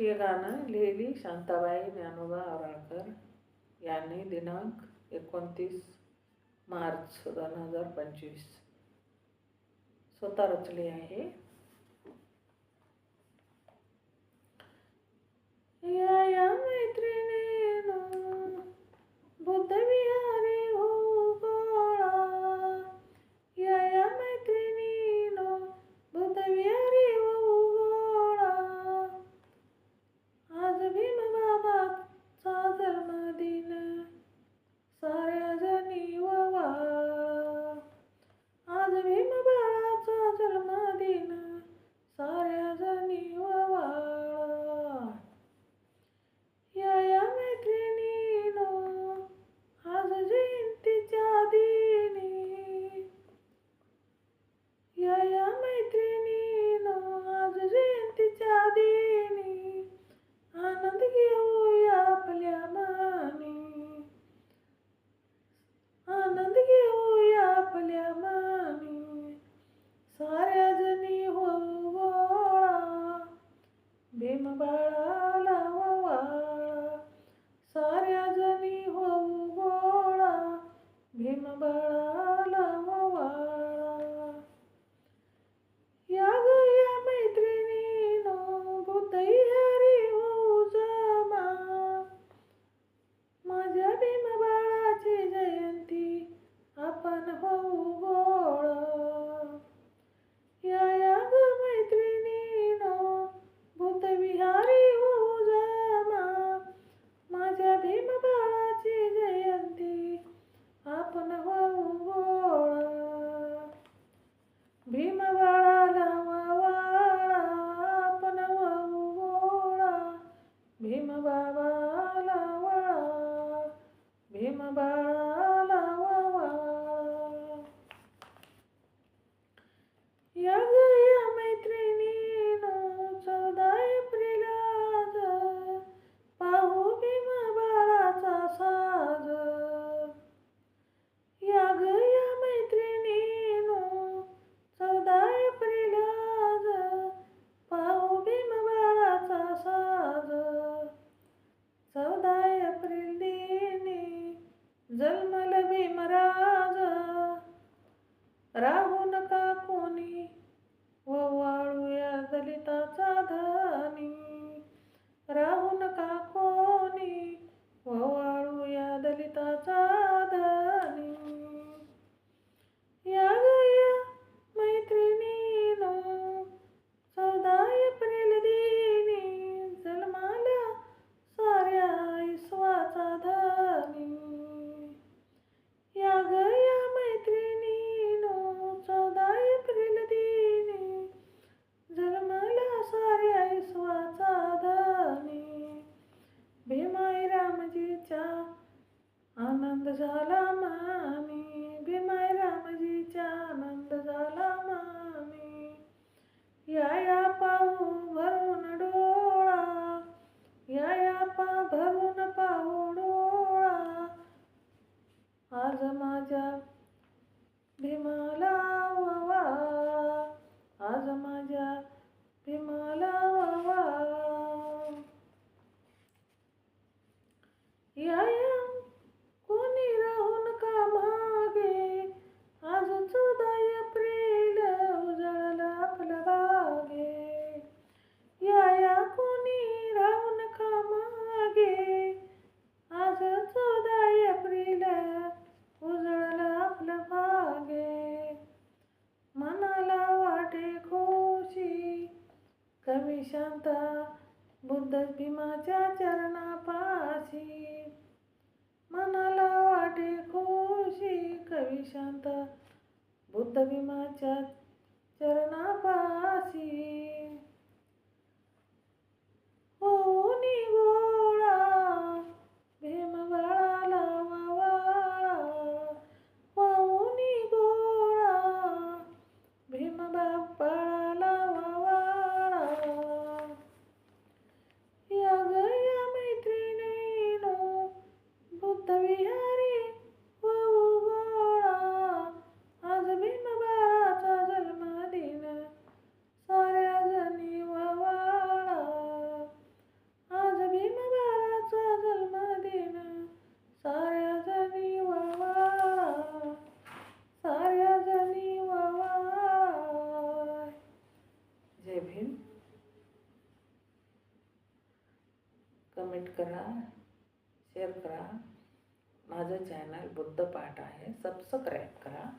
हे गाणं लिहिली शांताबाई ज्ञानोबा आवराळकर यांनी दिनांक एकोणतीस मार्च दोन हजार पंचवीस. स्वतः रचली आहे. या मैत्रिणी माता बुद्ध भीमाच्या चरणापाशी. मनाला वाटे खुशी कवी शांत बुद्ध भीमाच्या चरणापाशी. करा शेअर करा. माझं चॅनल बुद्ध पाठ आहे. सबस्क्राईब करा.